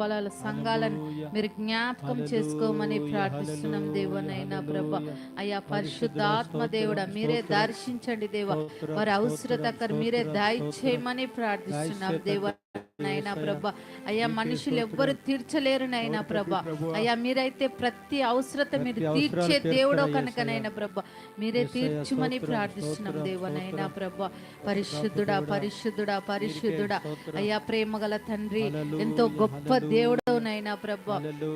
వాళ్ళ సంఘాలను మీరు జ్ఞాపకం చేసుకోమని ప్రార్థిస్తున్నాం దేవునైనా ప్రభ. అయ్యా పరిశుద్ధాత్మ దేవుడా మీరే దర్శించండి దేవ. వారి అవసరత మీరే దయచేయమని ప్రార్థిస్తున్నాం దేవ. నైనా ప్రభ. అయ్యా మనుషులు ఎవ్వరు తీర్చలేరు నైనా ప్రభ. అయ్యా మీరైతే ప్రతి అవసరత మీరు తీర్చే దేవుడో కనుకనైనా ప్రభ. మీరే తీర్చుమని ప్రార్థిస్తున్నాం దేవనైనా ప్రభ. పరిశుద్ధుడా పరిశుద్ధుడా పరిశుద్ధుడా. అయ్యా ప్రేమ గల తండ్రి ఎంతో గొప్ప దేవుడవునైనా ప్రభ.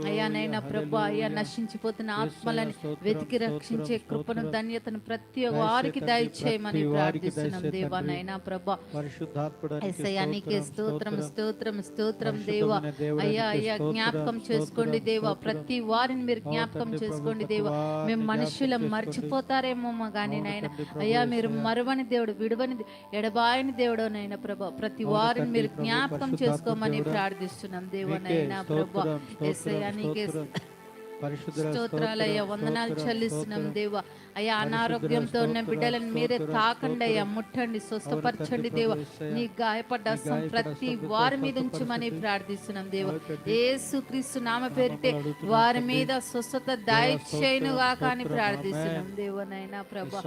అయ్యా నైనా ప్రభ అయ్యా నశించిపోతున్న ఆత్మలని వెతికి రక్షించే కృపను ధన్యతను ప్రతి వారికి దయచేయమని ప్రార్థిస్తున్నాం దేవానైనా ప్రభ. నీకే స్తోత్రం. స్తోత్రం స్తోత్రం. దేవా. అయ్యా అయ్యా జ్ఞాపకం చేసుకోండి దేవా. ప్రతి వారిని మీరు జ్ఞాపకం చేసుకోండి దేవా. మేము మనుషులం మర్చిపోతారేమో కానీ నాయన. అయ్యా మీరు మరువని దేవుడు విడువని ఎడబాయని దేవుడు నైనా ప్రభా. ప్రతి వారిని మీరు జ్ఞాపకం చేసుకోమని ప్రార్థిస్తున్నాం దేవనైనా ప్రభా. ఎస్ఐయా నీకే స్తోత్రాలయ్యా వందనాలు చెల్లిస్తున్నాం దేవా. అయ్యా అనారోగ్యంతో ఉన్న బిడ్డలను మీరే తాకండి అయ్యా ముట్టండి స్వస్థపరచండి దేవా. నీ గాయపడ్డ ప్రతి వారి మీద ఉంచమని ప్రార్థిస్తున్నాం దేవా. యేసు క్రీస్తు నామ పేరిటే వారి మీద స్వస్థత దయచేయునుగా కానీ ప్రార్థిస్తున్నాం దేవనైనా ప్రభా.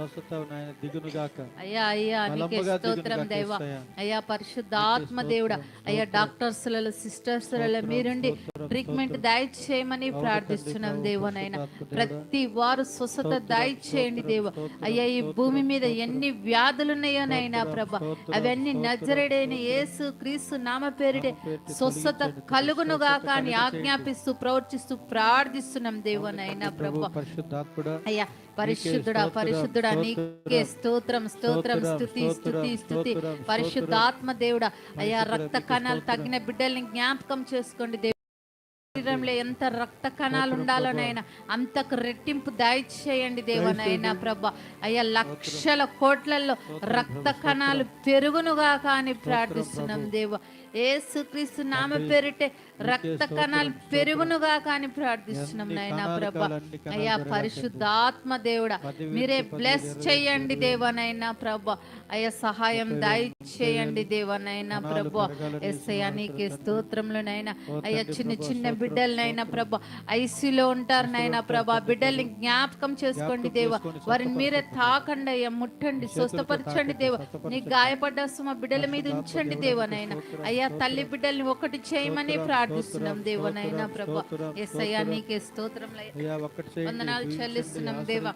అయ్యా అయ్యా నీకే స్తోత్రం దేవా. అయ్యా పరిశుద్ధాత్మ దేవుడా. అయ్యా డాక్టర్స్ సిస్టర్స్ మీరుండి ట్రీట్మెంట్ దయచేయమని ప్రార్థిస్తున్నాం దేవనైనా. ప్రతి వారు స్వస్థత దయచేయండి దేవ. అయ్యా ఈ భూమి మీద ఎన్ని వ్యాధులు ఉన్నాయోనైనా ప్రభ అవన్నీ నజరడైన యేసు క్రీస్తు నామ పేరిటే స్వస్థత కలుగునుగా కానీ ఆజ్ఞాపిస్తూ ప్రవర్తిస్తూ ప్రార్థిస్తున్నాం దేవనైనా ప్రభ. అయ్యా పరిశుద్ధుడా పరిశుద్ధుడా నీకే స్తోత్రం స్తోత్రం స్తుతి స్తుతి స్తుతి. పరిశుద్ధాత్మ దేవుడా అయ్యా రక్త కణాలు తగిన బిడ్డల్ని జ్ఞాపకం చేసుకోండి శరీరంలో ఎంత రక్త కణాలు ఉండాలోనైనా అంతకు రెట్టింపు దయచేయండి దేవనైనా ప్రభ. అయ్యా లక్షల కోట్లలో రక్త కణాలు పెరుగునుగా కానీ ప్రార్థిస్తున్నాం దేవ. ఏసుక్రీస్తు నామ పేరిటే రక్త కణాలు పెరుగునుగా కానీ ప్రార్థిస్తున్నాం నాయనా ప్రభ. అయ్యా పరిశుద్ధాత్మ దేవుడా మీరే బ్లెస్ చేయండి దేవనైనా ప్రభ. అయ్యా సహాయం దయచేయండి దేవనైనా ప్రభ. ఎస్ఐయా నీకే స్తోత్రంలోనైనా అయ్యా చిన్న చిన్న బిడ్డలనైనా ప్రభ. ఐసీలో ఉంటారు నైనా ప్రభ. బిడ్డల్ని జ్ఞాపకం చేసుకోండి దేవ. వారిని మీరే తాకండి అయ్యా ముట్టండి స్వస్థపరచండి దేవ. నీ గాయపడ్డ సుమ బిడ్డల మీద ఉంచండి దేవనైనా అయ్యా తల్లి బిడ్డల్ని ఒకటి చేయమని ప్రార్థిస్తున్నాం దేవనైనా ప్రభ. నీకే స్తోత్రంలో అయ్యా వందనాలు చెల్లిస్తున్నాం దేవా.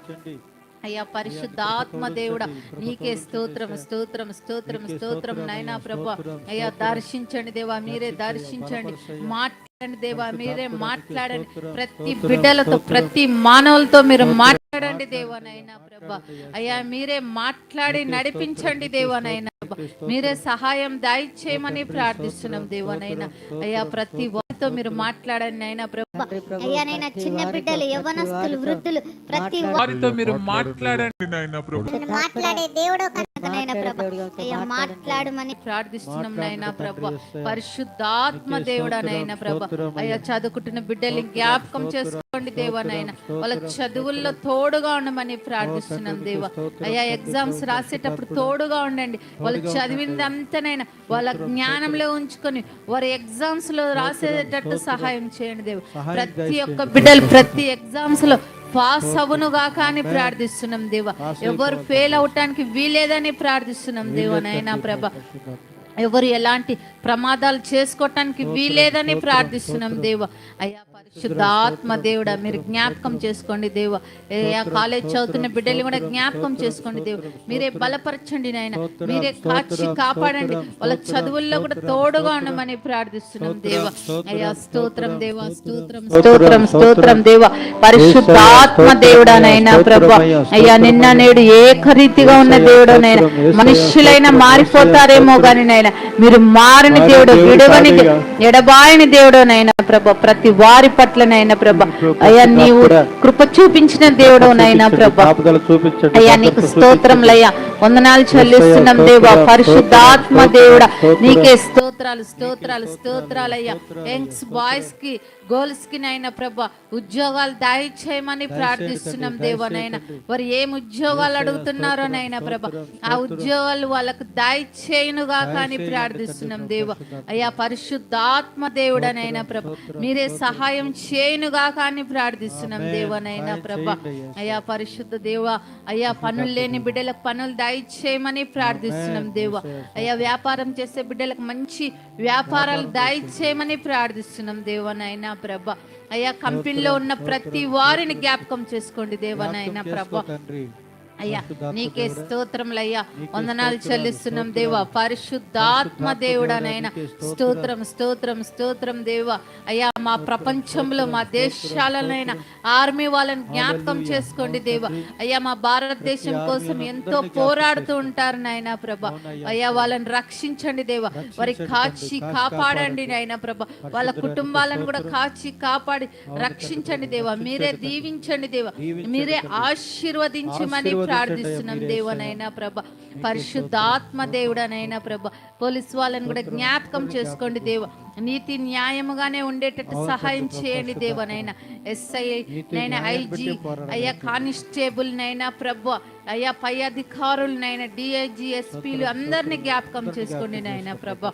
అయ్యా పరిశుద్ధాత్మ దేవుడా నీకే స్తోత్రం స్తోత్రం స్తోత్రం స్తోత్రం నైనా ప్రభు. అయ్యా దర్శించండి దేవా మీరే దర్శించండి మాట్లాడండి దేవా మీరే మాట్లాడండి. ప్రతి బిడ్డలతో ప్రతి మానవులతో మీరు మాట్లాడండి దేవా నైనా ప్రభ. అయ్యా మీరే మాట్లాడి నడిపించండి దేవా నైనా మీరే సహాయం దయచేయమని ప్రార్థిస్తున్నాం దేవనైనా. అయ్యా ప్రతి వారితో మీరు మాట్లాడండి అయినా ప్రభు. చిన్న బిడ్డలు యవ్వనస్తులు వృద్ధులు ప్రతి వారితో మీరు మాట్లాడండి. నాయన ప్రభు. ఒక్కరిని మాట్లాడే దేవుడు ప్రభ. అయ్యా మాట్లాడమని ప్రార్థిస్తున్నాం నాయనా ప్రభ. పరిశుద్ధాత్మ దేవుడనైనా ప్రభ. అయ్యా చదువుకుంటున్న బిడ్డల్ని జ్ఞాపకం చేసుకోండి దేవనైనా వాళ్ళ చదువుల్లో తోడుగా ఉండమని ప్రార్థిస్తున్నాం దేవ. అయ్యా ఎగ్జామ్స్ రాసేటప్పుడు తోడుగా ఉండండి. వాళ్ళు చదివింది అంతనైనా వాళ్ళ జ్ఞానంలో ఉంచుకొని వారి ఎగ్జామ్స్లో రాసేటట్టు సహాయం చేయండి దేవ. ప్రతి ఒక్క బిడ్డలు ప్రతి ఎగ్జామ్స్లో పాస్ అవునుగా కానీ ప్రార్థిస్తున్నాం దేవ. ఎవరు ఫెయిల్ అవటానికి వీలేదని ప్రార్థిస్తున్నాం దేవ నైనా ప్రభ. ఎవరు ఎలాంటి ప్రమాదాలు చేసుకోవటానికి వీలేదని ప్రార్థిస్తున్నాం దేవ. అయ్యా పరిశుద్ధాత్మ దేవుడా మీరు జ్ఞాపకం చేసుకోండి దేవ. కాలేజ్ చదువుతున్న బిడ్డలు కూడా జ్ఞాపకం చేసుకోండి దేవు. మీరే బలపరచండి నాయన. మీరే కాచి కాపాడండి. వాళ్ళ చదువుల్లో కూడా తోడుగా ఉండమని ప్రార్థిస్తున్నాం దేవ. అయ్యా స్తోత్రం దేవ స్తోత్రం స్తోత్రం స్తోత్రం దేవ. పరిశుద్ధాత్మ దేవుడానైనా ప్రభు. అయ్యా నిన్న నేడు ఏకరీతిగా ఉన్న దేవుడనైనా మనుషులైనా మారిపోతారేమో గాని నైనా మీరు మారిన దేవుడు విడవని దే- ఎడబాయని దేవుడనైనా ప్రభు. ప్రతి వారి పట్ల నైనా ప్రభ అయ్యా నీవు కృప చూపించిన దేవుడు నైనా ప్రభ. అయ్యా నీకు స్తోత్రంలయ్యా వందనాలు చెల్లిస్తున్నాం దేవా. పరిశుద్ధాత్మ దేవుడా. నీకే స్తోత్రాలు స్తోత్రాలు స్తోత్రాలయ్యా యంగ్స్ బాయ్స్కి గర్ల్స్కి నైనా ప్రభ ఉద్యోగాలు దయచేయమని ప్రార్థిస్తున్నాం దేవా నైనా. వారు ఏం ఉద్యోగాలు అడుగుతున్నారో నైనా ప్రభ. ఆ ఉద్యోగాలు వాళ్ళకు దయచేయునుగా కానీ ప్రార్థిస్తున్నాం దేవా. అయ్యా పరిశుద్ధాత్మ దేవుడనైనా ప్రభ. మీరే సహాయం చేయునుగా కానీ ప్రార్థిస్తున్నాం దేవనైనా ప్రభ. అయ్యా పరిశుద్ధ దేవ అయ్యా పనులు లేని బిడ్డలకు పనులు దయచేయమని ప్రార్థిస్తున్నాం దేవ. అయ్యా వ్యాపారం చేసే బిడ్డలకు మంచి వ్యాపారాలు దయచేయమని ప్రార్థిస్తున్నాం దేవనైనా ప్రభ. అయ్యా కంపెనీలో ఉన్న ప్రతి వారిని జ్ఞాపకం చేసుకోండి దేవనైనా ప్రభ. అయ్యా నీకే స్తోత్రములయ్యా. వందనాలు చెల్లిస్తున్నాం దేవా. పరిశుద్ధాత్మ దేవుడనైనా స్తోత్రం స్తోత్రం స్తోత్రం దేవా. అయ్యా మా ప్రపంచంలో మా దేశాలనైనా ఆర్మీ వాళ్ళని జ్ఞాపకం చేసుకోండి దేవా. అయ్యా మా భారతదేశం కోసం ఎంతో పోరాడుతూ ఉంటారు నాయనా ప్రభ. అయ్యా వాళ్ళని రక్షించండి దేవా. వారి కాచి కాపాడండి నాయనా ప్రభ. వాళ్ళ కుటుంబాలను కూడా కాచి కాపాడి రక్షించండి దేవా. మీరే దీవించండి దేవా. మీరే ఆశీర్వదించమని ప్రార్థిస్తున్నాం దేవనైనా ప్రభ. పరిశుద్ధాత్మ దేవుడనైనా ప్రభ. పోలీస్ వాళ్ళని కూడా జ్ఞాపకం చేసుకోండి దేవ. నీతి న్యాయముగానే ఉండేటట్టు సహాయం చేయండి దేవనైనా. ఎస్ఐ నైనా ఐజీ అయ్యా కానిస్టేబుల్ నైనా ప్రభ. అయ్యా పై అధికారులనైనా డిఐజీ ఎస్పీలు అందరినీ జ్ఞాపకం చేసుకోండి నాయనా ప్రభ.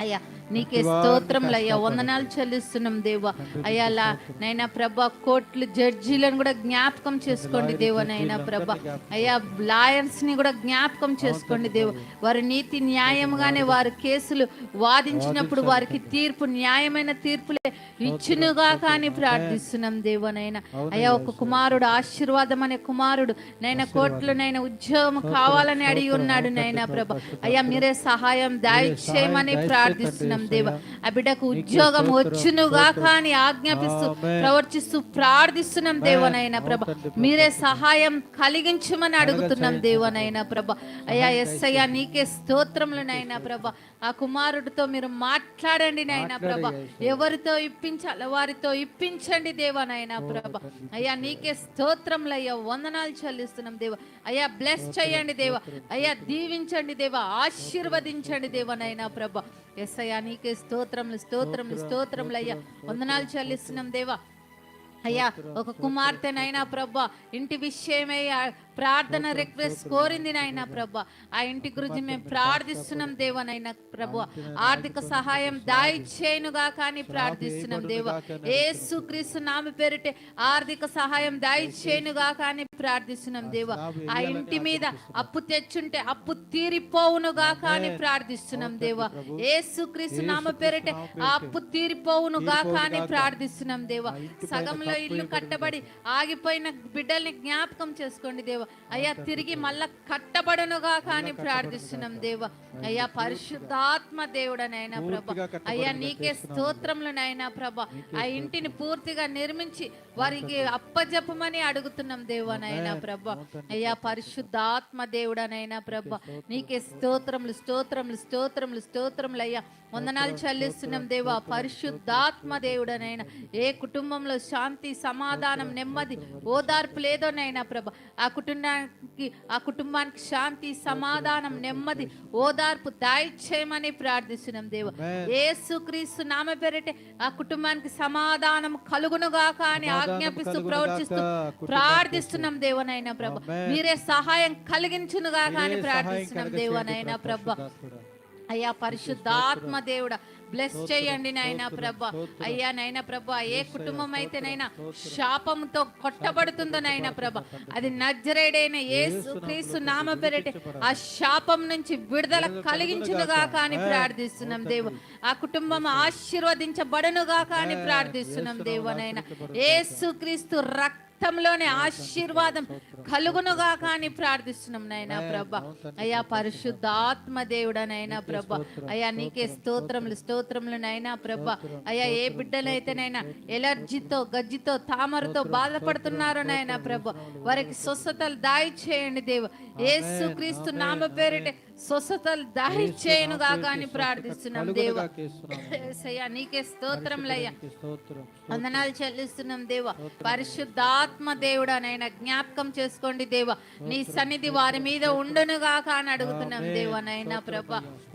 అయ్యా నీకే స్తోత్రములు అయ్యా. వందనాలు చెల్లిస్తున్నాం దేవా. అయ్యా లా నైనా ప్రభ కోర్టులు జడ్జీలను కూడా జ్ఞాపకం చేసుకోండి దేవా నైనా ప్రభ. అయ్యా లాయర్స్ని కూడా జ్ఞాపకం చేసుకోండి దేవ. వారి నీతి న్యాయంగానే వారి కేసులు వాదించినప్పుడు వారికి తీర్పు న్యాయమైన తీర్పులే ఇచ్చునుగా కానీ ప్రార్థిస్తున్నాం దేవనైనా అయ్యా ఒక కుమారుడు ఆశీర్వాదం అనే కుమారుడు నైనా కోర్టులో నైనా ఉద్యోగం కావాలని అడిగి ఉన్నాడు నైనా ప్రభ. అయ్యా మీరే సహాయం దయచేయమని ప్రార్థిస్తున్నాం దేవ. ఆ బిడ్డకు ఉద్యోగం వచ్చునుగా కానీ ఆజ్ఞాపిస్తూ ప్రవర్తిస్తూ ప్రార్థిస్తున్నాం దేవనైనా ప్రభ. మీరే సహాయం కలిగించమని అడుగుతున్నాం దేవనైనా ప్రభ. అయ్యా ఎస్ఐ నీకే స్తోత్రములనైనా ప్రభ. ఆ కుమారుడితో మీరు మాట్లాడండి నాయనా ప్రభ. ఎవరితో ఇప్పించాలి వారితో ఇప్పించండి దేవా నాయనా ప్రభ. అయ్యా నీకే స్తోత్రములు అయ్యా. వందనాలు చెల్లిస్తున్నాం దేవ. అయ్యా బ్లెస్ చేయండి దేవ. అయ్యా దీవించండి దేవ. ఆశీర్వదించండి దేవ నాయనా ప్రభ. ఎస్ అయ్యా నీకే స్తోత్రములు స్తోత్రములు స్తోత్రములు అయ్యా. వందనాలు చెల్లిస్తున్నాం దేవా. అయ్యా ఒక కుమార్తెనైనా ప్రభా ఇంటి విషయమై ప్రార్థన రిక్వెస్ట్ కోరింది నాయన ప్రభు. ఆ ఇంటి గురించి మేము ప్రార్థిస్తున్నాం దేవనైనా ప్రభు. ఆర్థిక సహాయం దాయిచ్చేయనుగా కానీ ప్రార్థిస్తున్నాం దేవ. ఏసు క్రీస్తు నామ పేరిటే ఆర్థిక సహాయం దాయిచ్చేయనుగా కానీ ప్రార్థిస్తున్నాం దేవ. ఆ ఇంటి మీద అప్పు తెచ్చుంటే అప్పు తీరిపోవునుగా కానీ ప్రార్థిస్తున్నాం దేవ. ఏసు క్రీస్తు నామ పేరిటే ఆ అప్పు తీరిపోవునుగా కానీ ప్రార్థిస్తున్నాం దేవ. సగంలో ఇల్లు కట్టబడి ఆగిపోయిన బిడ్డల్ని జ్ఞాపకం చేసుకోండి దేవ. అయ్యా తిరిగి మళ్ళా కట్టబడునుగా కానీ ప్రార్థిస్తున్నాం దేవ. అయ్యా పరిశుద్ధాత్మ దేవుడనైనా ప్రభ. అయ్యా నీకే స్తోత్రములు నైనా ప్రభ. ఆ ఇంటిని పూర్తిగా నిర్మించి వారికి అప్పజెప్పమని అడుగుతున్నాం దేవనైనా ప్రభ. అయ్యా పరిశుద్ధాత్మ దేవుడనైనా ప్రభ. నీకే స్తోత్రములు స్తోత్రములు స్తోత్రములు స్తోత్రములు అయ్యా. వందనాలు చెల్లిస్తున్నాం దేవా. పరిశుద్ధాత్మ దేవుడనైనా ఏ కుటుంబంలో శాంతి సమాధానం నెమ్మది ఓదార్పు లేదోనైనా ప్రభ. ఆ కుటుంబానికి ఆ కుటుంబానికి శాంతి సమాధానం నెమ్మది ఓదార్పు దయచేయమని ప్రార్థిస్తున్నాం దేవ. యేసు క్రీస్తు నామ పేరిటే ఆ కుటుంబానికి సమాధానం కలుగునుగాక అని ఆజ్ఞాపిస్తూ ప్రవర్తిస్తూ ప్రార్థిస్తున్నాం దేవనైనా ప్రభ. మీరే సహాయం కలిగించునుగాక అని ప్రార్థిస్తున్నాం దేవనైనా ప్రభ. అయ్యా పరిశుద్ధాత్మ దేవుడ బ్లెస్ చేయండి నాయనా ప్రభ. అయ్యా నైనా ప్రభ ఏ కుటుంబం అయితే నైనా శాపంతో కొట్టబడుతుందో నైనా ప్రభ. అది నజరేడైన యేసు క్రీస్తు నామ పేరిటే ఆ శాపం నుంచి విడుదల కలిగించునుగా కానీ ప్రార్థిస్తున్నాం దేవ ఆ కుటుంబం ఆశీర్వదించబడునుగా కానీ ప్రార్థిస్తున్నాం దేవనైనా యేసు క్రీస్తు రక్త రక్తంలోనే ఆశీర్వాదం కలుగునుగా కానీ ప్రార్థిస్తున్నాం నాయనా ప్రభ. అయ్యా పరిశుద్ధాత్మ దేవుడనైనా ప్రభ. అయ్యా నీకే స్తోత్రములు స్తోత్రములు నైనా ప్రభ. అయ్యా ఏ బిడ్డలైతేనైనా ఎలర్జీతో గజ్జితో తామరతో బాధపడుతున్నారో నాయనా ప్రభ. వారికి స్వస్థతలు దాయి చేయండి దేవ. యేసు క్రీస్తు నామ పేరిటే స్వస్థతలు దారి చేయనుగా కానీ ప్రార్థిస్తున్నాం దేవ. నీకే స్తోత్రంలయ్యా వందనాలు చెల్లిస్తున్నాం దేవ. పరిశుద్ధాత్మ దేవుడనైనా జ్ఞాపకం చేసుకోండి దేవ. నీ సన్నిధి వారి మీద ఉండునుగాక అని అడుగుతున్నాం దేవనైనా ప్రభ.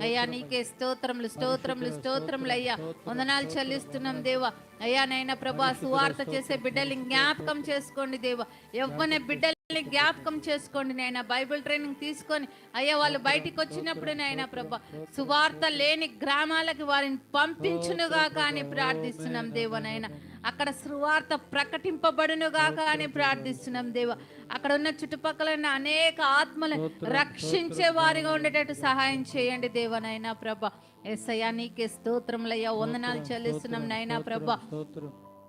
అయ్యా నీకే స్తోత్రములు స్తోత్రములు స్తోత్రములు అయ్యా వందనాలు చెల్లిస్తున్నాం దేవ. అయ్యా నైనా ప్రభా సువార్త చేసే బిడ్డల్ని జ్ఞాపకం చేసుకోండి దేవ. యవ్వన బిడ్డల్ని జ్ఞాపకం చేసుకోండి నైనా బైబిల్ ట్రైనింగ్ తీసుకొని అయ్యా వాళ్ళు బయటికి వచ్చినప్పుడు నైనా ప్రభా సువార్త లేని గ్రామాలకి వారిని పంపించునుగాక అని ప్రార్థిస్తున్నాం దేవనైనా అక్కడ సువార్త ప్రకటింపబడునుగాక అని ప్రార్థిస్తున్నాం దేవ. అక్కడ ఉన్న చుట్టుపక్కల ఉన్న అనేక ఆత్మలను రక్షించే వారిగా ఉండేటట్టు సహాయం చేయండి దేవనైనా ప్రభ. ఎస్ఐయా నీకే స్తోత్రములయ్యా వందనాలు చెల్లిస్తున్నాం నైనా ప్రభ.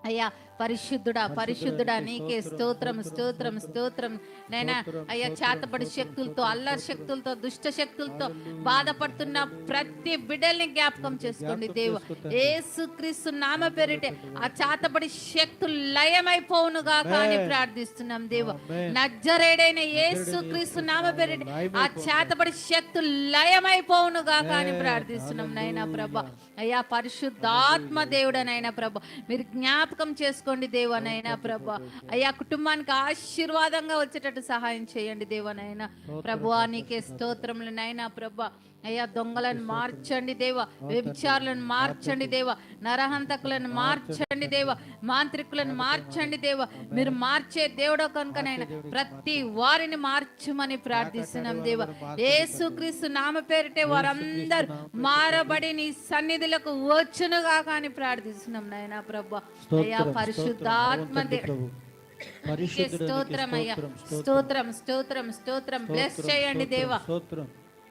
అయ్యా పరిశుద్ధుడా పరిశుద్ధుడా నీకే స్తోత్రం స్తోత్రం స్తోత్రం నైనా అయ్యా చేతబడి శక్తులతో అల్లరి శక్తులతో దుష్ట శక్తులతో బాధపడుతున్న ప్రతి బిడ్డల్ని జ్ఞాపకం చేసుకోండి దేవు ఏసుక్రీస్తు నామ పేరిటే ఆ చేతబడి శక్తులు లయమైపోవును గాక అని ప్రార్థిస్తున్నాం దేవ నజ్జరేడైన యేసుక్రీస్తు నామ పేరిటే ఆ చేతబడి శక్తులు లయమైపోవును గాక అని ప్రార్థిస్తున్నాం నైనా ప్రభ. అయ్యా పరిశుద్ధాత్మ దేవుడనైనా ప్రభ. మీరు జ్ఞాపకం చేసుకోండి దేవనైనా ప్రభ. అయ్యా కుటుంబానికి ఆశీర్వాదంగా వచ్చేటట్టు సహాయం చేయండి దేవనైనా. ప్రభు నీకే స్తోత్రములు నైనా ప్రభ. అయ్యా దొంగలను మార్చండి దేవ వ్యభిచారులను మార్చండి దేవ నరహంతకులను మార్చండి దేవ మాంత్రికులను మార్చండి దేవ. మీరు మార్చే దేవుడో కనుకనైనా ప్రతి వారిని మార్చమని ప్రార్థిస్తున్నాం దేవ. యేసుక్రీస్తు నామ పేరిటే వారందరూ మారబడి నీ సన్నిధులకు వచ్చునుగా కానీ ప్రార్థిస్తున్నాం నాయనా ప్రభా. అయ్యా పరిశుద్ధాత్మ స్తోత్రం, అయ్యా. స్తోత్రం. స్తోత్రం స్తోత్రం బ్లెస్ చేయండి దేవా. స్తోత్రం.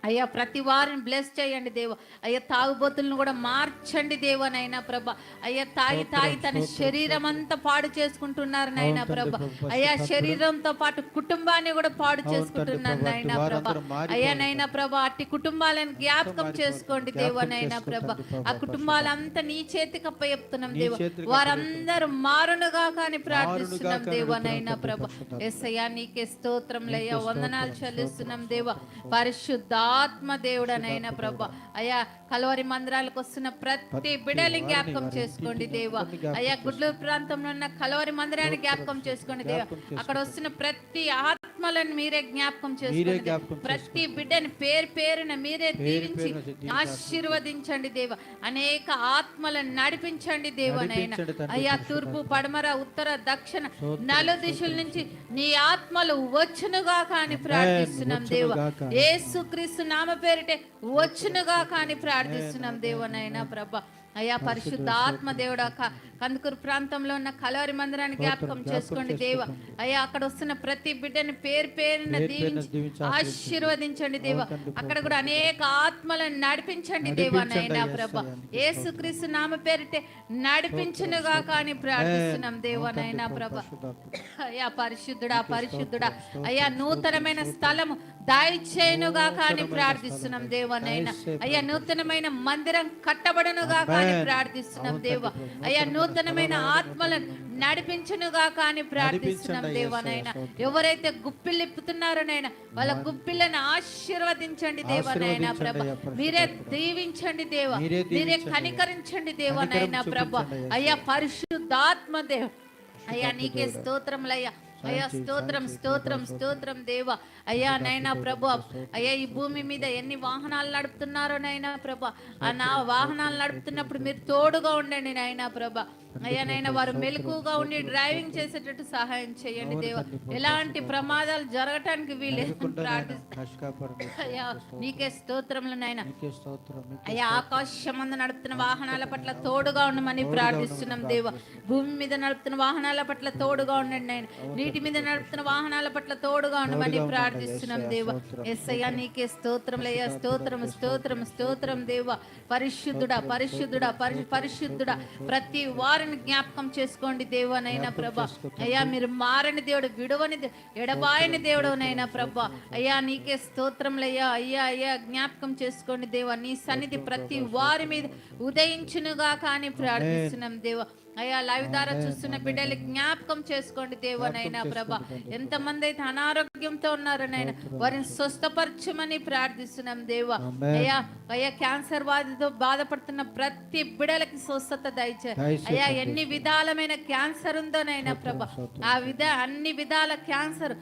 అయ్యా ప్రతి వారిని బ్లెస్ చేయండి దేవ. అయ్యా తాగుబోతులను కూడా మార్చండి దేవనైనా ప్రభ. అయ్యా తాగి తాగి తన శరీరం అంతా పాడు చేసుకుంటున్నారు తండ్రి ప్రభ. అయ్యా. శరీరంతో పాటు కుటుంబాన్ని కూడా పాడు చేసుకుంటున్నారు తండ్రి ప్రభు, అయ్యా నైనా ప్రభ అట్టి కుటుంబాలను జ్ఞాపకం. చేసుకోండి దేవనైనా ప్రభ. ఆ కుటుంబాలంతా నీ చేతికి అప్పచెప్తున్నాం నీ దేవ. వారందరూ మారునుగా కానీ ప్రార్థిస్తున్నాం దేవనైనా ప్రభ. పరిశుద్ధాత్మ. ఎస్ఐయా నీకే స్తోత్రంలయ్యా వందనాలు చెల్లిస్తున్నాం దేవ. పరిశుద్ధాత్మ దేవుడనైనా ప్రభ అయ్యా కలవరి మందిరాలకు వస్తున్న ప్రతి బిడలి జ్ఞాపకం చేసుకోండి దేవ. అయ్యా గుడ్లూరు ప్రాంతంలో ఉన్న కలవరి మందిరాన్ని జ్ఞాపకం చేసుకోండి దేవ. అక్కడ వస్తున్న ప్రతి ఆత్మలను మీరే జ్ఞాపకం చేసుకోండి ప్రతి బిడ్డని పేరు పేరున మీరే దీవించి ఆశీర్వదించండి దేవ. అనేక ఆత్మలను నడిపించండి దేవనైనా. అయ్యా. తూర్పు పడమర ఉత్తర దక్షిణ నలు దిశల నుంచి నీ ఆత్మలు వచ్చునుగా కానీ ప్రార్థిస్తున్నాం దేవ. యేసుక్రీస్తు నామ పేరిటే వచ్చునుగా కానీ ప్రార్థిస్తున్నాం దేవనైనా ప్రభ. అయ్యా పరిశుద్ధ ఆత్మ దేవుడా కందుకూరు ప్రాంతంలో ఉన్న కలవరి మందిరాన్ని జ్ఞాపకం చేసుకోండి దేవ. అయ్యా అక్కడ వస్తున్న ప్రతి బిడ్డని పేరు పేరున దీవించి ఆశీర్వదించండి. దేవ. అక్కడ కూడా అనేక ఆత్మలను నడిపించండి దేవనైనా అయ్యా, ప్రభ. యేసయ్య. యేసుక్రీస్తు నామ పేరిటే నడిపించునుగా కానీ ప్రార్థిస్తున్నాం దేవనైనా ప్రభ. పరిశుద్ధాత్మ. అయ్యా పరిశుద్ధుడా పరిశుద్ధుడా. అయ్యా నూతనమైన స్థలము దయచేయునుగా కానీ ప్రార్థిస్తున్నాం దేవనైనా అయ్యా నూతనమైన మందిరం కట్టబడునుగా కానీ ప్రార్థిస్తున్నాం దేవ. అయ్యా నూతనమైన ఆత్మలను నడిపించునుగా కానీ ప్రార్థిస్తున్నాం దేవనైనా. ఎవరైతే గుప్పిలిప్పుతున్నారో నైనా వాళ్ళ గుప్పిలను ఆశీర్వదించండి దేవనైనా ప్రభ. మీరే దీవించండి దేవ. మీరే. కనికరించండి దేవనైనా ప్రభ. అయ్యా పరిశుద్ధాత్మ దేవ. అయ్యా నీకే స్తోత్రములయ్యా అయ్యా స్తోత్రం స్తోత్రం స్తోత్రం దేవ. అయ్యా నైనా ప్రభు అయ్యా ఈ భూమి మీద ఎన్ని వాహనాలు నడుపుతున్నారో నైనా ప్రభ. ఆ నా వాహనాలు నడుపుతున్నప్పుడు మీరు తోడుగా ఉండండి నైనా ప్రభ. అయ్యా నైనా వారు మెలకుగా ఉండి డ్రైవింగ్ చేసేటట్టు సహాయం చేయండి దేవ. ఎలాంటి ప్రమాదాలు జరగటానికి వీలేదు నాయన. అయ్యా నీకే స్తోత్రములు నైనా నీకే స్తోత్రం నీకే అయ్యా ఆకాశమందు నడుపుతున్న వాహనాల పట్ల తోడుగా ఉండమని ప్రార్థిస్తున్నాం దేవ. భూమి మీద నడుపుతున్న వాహనాల పట్ల తోడుగా ఉండండి ఆయన నీటి మీద నడుపుతున్న వాహనాల పట్ల తోడుగా ఉండమని ప్రార్థిస్తున్నాం దేవ. ఎస్ఐయా నీకే స్తోత్రములయ్యా స్తోత్రం స్తోత్రం స్తోత్రం. దేవ. పరిశుద్ధుడా పరిశుద్ధుడా పరి పరిశుద్ధుడా. ప్రతి వారిని జ్ఞాపకం చేసుకోండి దేవనైనా ప్రభ. అయ్యా మీరు మారని దేవుడు విడవని ఎడబాయని దేవుడు నైనా ప్రభ. అయ్యా నీకే స్తోత్రములయ్యా అయ్యా అయ్యా జ్ఞాపకం చేసుకోండి దేవ. నీ సన్నిధి ప్రతి వారి మీద ఉదయించునుగా కానీ ప్రార్థిస్తున్నాం దేవ. అయ్యా లైవ్ ద్వారా చూస్తున్న బిడ్డలు జ్ఞాపకం చేసుకోండి దేవనైనా ప్రభ. ఎంతమంది అయితే అనారోగ్యంతో ఉన్నారో నాయన. వారిని స్వస్థపరచమని ప్రార్థిస్తున్నాం దేవ. అయ్యా అయ్యా క్యాన్సర్ బాధితో బాధపడుతున్న ప్రతి బిడలకి స్వస్థత దయచే. అయ్యా ఎన్ని విధాలమైన క్యాన్సర్ ఉందోనైనా ప్రభ. ఆ విధ అన్ని విధాల క్యాన్సర్